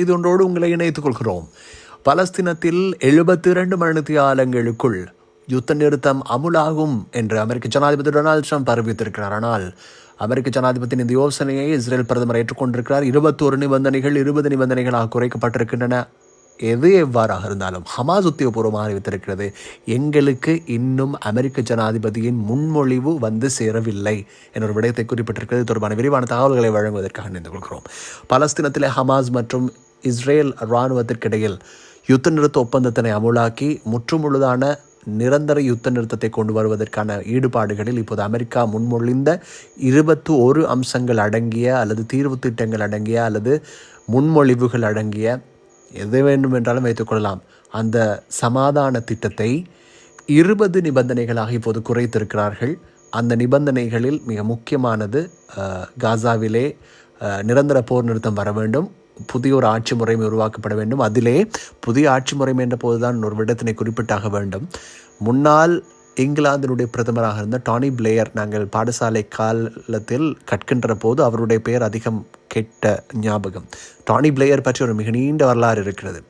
இது ஒன்றோடு உங்களை இணைத்துக் கொள்கிறோம் பலஸ்தீனத்தில் எழுபத்தி இரண்டு மணித்தியாலங்களுக்குள் யுத்த நிறுத்தம் அமுலாகும் என்று அமெரிக்க ஜனாதிபதி டொனால்டு ட்ரம்ப் அறிவித்திருக்கிறார். ஆனால் அமெரிக்க ஜனாதிபதியின் இந்த யோசனையை இஸ்ரேல் பிரதமர் ஏற்றுக்கொண்டிருக்கிறார். இருபத்தோரு நிபந்தனைகள் இருபது நிபந்தனைகளாக குறைக்கப்பட்டிருக்கின்றன. எது எவ்வாறாக இருந்தாலும் ஹமாஸ் உத்தியோகபூர்வமாக அறிவித்திருக்கிறது எங்களுக்கு இன்னும் அமெரிக்க ஜனாதிபதியின் முன்மொழிவு வந்து சேரவில்லை என்ற ஒரு விடயத்தை குறிப்பிட்டிருக்கிறது. தொடர்பான விரிவான தகவல்களை வழங்குவதற்காக நினைந்து கொள்கிறோம். பலஸ்தீனத்திலே ஹமாஸ் மற்றும் இஸ்ரேல் இராணுவத்திற்கிடையில் யுத்த நிறுத்த ஒப்பந்தத்தினை அமுலாக்கி முற்றுமுழுதான நிரந்தர யுத்த நிறுத்தத்தை கொண்டு வருவதற்கான ஈடுபாடுகளில் இப்போது அமெரிக்கா முன்மொழிந்த இருபத்து ஒரு அம்சங்கள் அடங்கிய அல்லது தீர்வு திட்டங்கள் அடங்கிய அல்லது முன்மொழிவுகள் அடங்கிய எது வேண்டும் என்றாலும் வைத்துக்கொள்ளலாம் அந்த சமாதான திட்டத்தை இருபது நிபந்தனைகளாக இப்போது குறைத்திருக்கிறார்கள். அந்த நிபந்தனைகளில் மிக முக்கியமானது காசாவிலே நிரந்தர போர் நிறுத்தம் வர வேண்டும். புதிய ஒரு ஆட்சி முறைமை உருவாக்கப்பட வேண்டும். அதிலே புதிய ஆட்சி முறைமை என்ற போதுதான் ஒரு விடத்தினை குறிப்பிட்டாக வேண்டும். முன்னால் இங்கிலாந்தினுடைய பிரதமராக இருந்த டானி பிளேயர் நாங்கள் பாடசாலை காலத்தில் கற்கின்ற போது அவருடைய பெயர் அதிகம் கெட்ட ஞாபகம். டானி பிளேயர் பற்றி ஒரு மிக நீண்ட வரலாறு இருக்கிறது.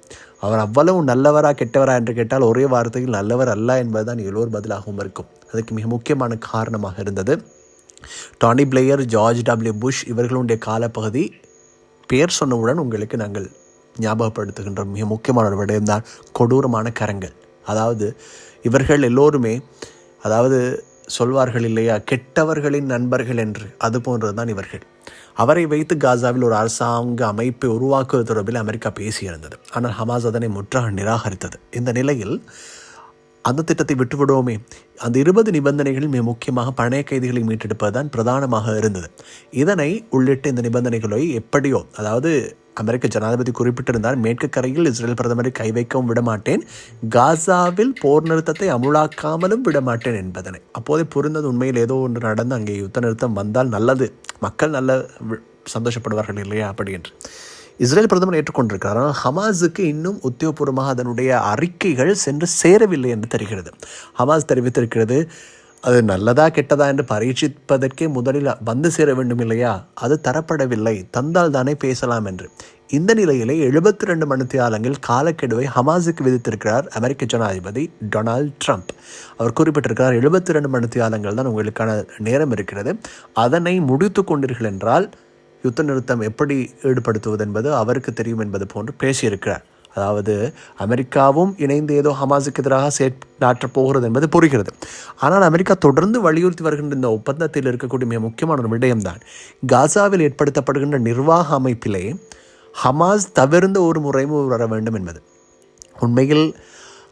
அவர் அவ்வளவு நல்லவரா கெட்டவரா என்று கேட்டால் ஒரே வார்த்தையில் நல்லவர் அல்ல என்பதுதான் எல்லோர் பதிலாகவும் இருக்கும். அதுக்கு மிக முக்கியமான காரணமாக இருந்தது. Tony Blair George W Bush இவர்களுடைய காலப்பகுதி பேர் சொன்னவுடன் உங்களுக்கு நாங்கள் ஞாபகப்படுத்துகின்ற மிக முக்கியமான ஒரு விடயம்தான் கொடூரமான கரங்கள். அதாவது இவர்கள் எல்லோருமே அதாவது சொல்வார்கள் இல்லையா கெட்டவர்களின் நண்பர்கள் என்று அது போன்றது தான் இவர்கள். அவரை வைத்து காசாவில் ஒரு அரசாங்க அமைப்பை உருவாக்குவது தொடர்பில் அமெரிக்கா பேசியிருந்தது. ஆனால் ஹமாஸ் அதனை முற்றாக நிராகரித்தது. இந்த நிலையில் அந்த திட்டத்தை விட்டுவிடுவோமே. அந்த இருபது நிபந்தனைகளில் மிக முக்கியமாக பணைய கைதிகளை மீட்டெடுப்பது தான் பிரதானமாக இருந்தது. இதனை உள்ளிட்ட இந்த நிபந்தனைகளை எப்படியோ அதாவது அமெரிக்க ஜனாதிபதி குறிப்பிட்டிருந்தார் மேற்கு கரையில் இஸ்ரேல் பிரதமரை கை வைக்கவும் விடமாட்டேன் காசாவில் போர் நிறுத்தத்தை அமுலாக்காமலும் விடமாட்டேன் என்பதனை. அப்போதே புரிந்தது உண்மையில் ஏதோ ஒன்று நடந்து அங்கே யுத்த நிறுத்தம் வந்தால் நல்லது. மக்கள் நல்ல வி- சந்தோஷப்படுவார்கள் இல்லையா அப்படி என்று. இஸ்ரேல் பிரதமர் ஏற்றுக்கொண்டிருக்கிறார் ஆனால் ஹமாஸுக்கு இன்னும் உத்தியோகபூர்வமாக அதனுடைய அறிக்கைகள் சென்று சேரவில்லை என்று தெரிகிறது. ஹமாஸ் தெரிவித்திருக்கிறது அது நல்லதா கெட்டதா என்று பரீட்சிப்பதற்கே முதலில் வந்து சேர வேண்டும் இல்லையா? அது தரப்படவில்லை. தந்தால் தானே பேசலாம் என்று. இந்த நிலையிலே எழுபத்தி ரெண்டு மணித்தியாலங்கள் காலக்கெடுவை ஹமாஸுக்கு விதித்திருக்கிறார் அமெரிக்க ஜனாதிபதி டொனால்ட் ட்ரம்ப். அவர் குறிப்பிட்டிருக்கிறார் எழுபத்தி ரெண்டு மணித்தியாலங்கள் தான் உங்களுக்கான நேரம் இருக்கிறது. அதனை முடித்து கொண்டீர்கள் என்றால் யுத்த நிறுத்தம் எப்படி ஈடுபடுத்துவது என்பது அவருக்கு தெரியும் என்பது போன்று பேசியிருக்கிறார். அதாவது அமெரிக்காவும் இணைந்து ஏதோ ஹமாஸுக்கு எதிராக செயற்றாற்றப் போகிறது என்பது புரிகிறது. ஆனால் அமெரிக்கா தொடர்ந்து வலியுறுத்தி வருகின்ற இந்த ஒப்பந்தத்தில் இருக்கக்கூடிய மிக முக்கியமான ஒரு விடயம்தான் காசாவில் ஏற்படுத்தப்படுகின்ற நிர்வாக அமைப்பிலே ஹமாஸ் தவிர்ந்த ஒரு முறையும் வர வேண்டும் என்பது. உண்மையில்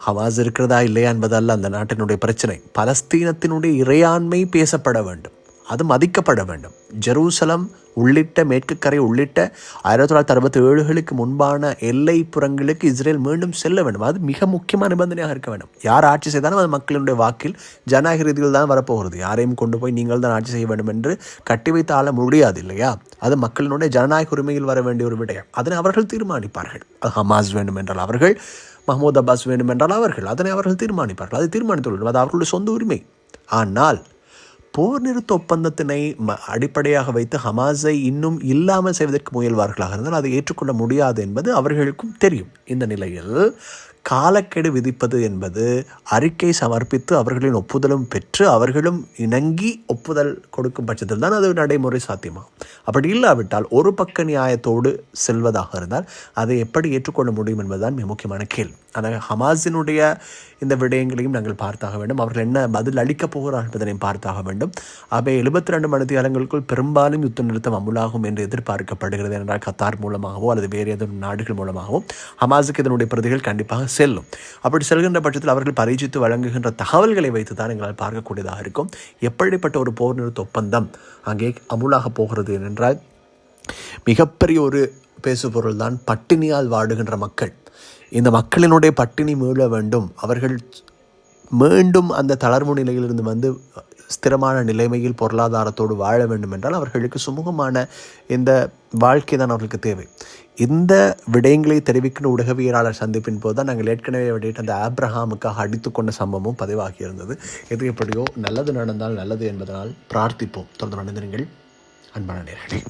ஹமாஸ் இருக்கிறதா இல்லையா என்பதல்ல அந்த நாட்டினுடைய பிரச்சனை. பலஸ்தீனத்தினுடைய இறையாண்மை பேசப்பட வேண்டும். அது மதிக்கப்பட வேண்டும். ஜெருசலம் உள்ளிட்ட மேற்கு கரை உள்ளிட்ட ஆயிரத்தி தொள்ளாயிரத்தி அறுபத்தி ஏழுகளுக்கு முன்பான எல்லை புறங்களுக்கு இஸ்ரேல் மீண்டும் செல்ல வேண்டும். அது மிக முக்கியமான நிபந்தனையாக இருக்க வேண்டும். யார் ஆட்சி செய்தாலும் அது மக்களுடைய வாக்கில் ஜனநாயக ரீதியில் தான் வரப்போகிறது. யாரையும் கொண்டு போய் நீங்கள் தான் ஆட்சி செய்ய வேண்டும் என்று கட்டி வைத்து ஆள முடியாது இல்லையா? அது மக்களினுடைய ஜனநாயக உரிமையில் வர வேண்டிய ஒரு விடயம். அதனை அவர்கள் தீர்மானிப்பார்கள். அது ஹமாஸ் வேண்டும் என்றால் அவர்கள் மஹமூத் அப்பாஸ் வேண்டும் என்றால் அவர்கள். அதனை அவர்கள் தீர்மானிப்பார்கள். அது தீர்மானித்து அது அவர்களுடைய சொந்த உரிமை. ஆனால் போர் நிறுத்த ஒப்பந்தத்தினை அடிப்படையாக வைத்து ஹமாஸை இன்னும் இல்லாமல் செய்வதற்கு முயல்வார்களாக இருந்தால் அதை ஏற்றுக்கொள்ள முடியாது என்பது அவர்களுக்கும் தெரியும். இந்த நிலையில் காலக்கெடு விதிப்பது என்பது அறிக்கை சமர்ப்பித்து அவர்களின் ஒப்புதலும் பெற்று அவர்களும் இணங்கி ஒப்புதல் கொடுக்கும் பட்சத்தில் தான் அது நடைமுறை சாத்தியமாகும். அப்படி இல்லாவிட்டால் ஒரு பக்க நியாயத்தோடு செல்வதாக இருந்தால் அதை எப்படி ஏற்றுக்கொள்ள முடியும் என்பதுதான் மிக முக்கியமான கேள்வி. ஆனால் ஹமாஸினுடைய இந்த விடயங்களையும் நாங்கள் பார்த்தாக வேண்டும். அவர்கள் என்ன பதில் அளிக்கப் போகிறார்கள் என்பதனையும் பார்த்தாக வேண்டும். அவை எழுபத்தி ரெண்டு மணித்தியாலங்களுக்குள் பெரும்பாலும் யுத்த நிறுத்தம் அமுலாகும் என்று எதிர்பார்க்கப்படுகிறது. என்றால் கத்தார் மூலமாகவோ அல்லது வேறு ஏதோ நாடுகள் மூலமாகவோ ஹமாஸுக்கு இதனுடைய பிரதிகள் கண்டிப்பாக செல்லும். அப்படி செல்கின்ற பட்சத்தில் அவர்கள் பரிச்சித்து வழங்குகின்ற தகவல்களை வைத்து தான் எங்களால் பார்க்கக்கூடியதாக இருக்கும். எப்படிப்பட்ட ஒரு போர் நிறுத்த ஒப்பந்தம் அங்கே அமுலாக போகிறது என்றால் மிகப்பெரிய ஒரு பேசுபொருள் தான் பட்டினியால் வாடுகின்ற மக்கள். இந்த மக்களினுடைய பட்டினி மீள வேண்டும். அவர்கள் மீண்டும் அந்த தளர்வு நிலையிலிருந்து வந்து ஸ்திரமான நிலைமையில் பொருளாதாரத்தோடு வாழ வேண்டும் என்றால் அவர்களுக்கு சுமூகமான இந்த வாழ்க்கை தான் அவர்களுக்கு தேவை. இந்த விடயங்களை தெரிவிக்கின்ற உடகவியலாளர் சந்திப்பின் போது தான் நாங்கள் ஏற்கனவே வெளியிட்ட அந்த ஆப்ரஹாமுக்காக அடித்துக்கொண்ட சம்பவமும் பதிவாகி இருந்தது எது எப்படியோ நல்லது நடந்தால் நல்லது என்பதனால் பிரார்த்திப்போம். தொடர்ந்து நடந்திருங்கள் அன்பான நேர்களே.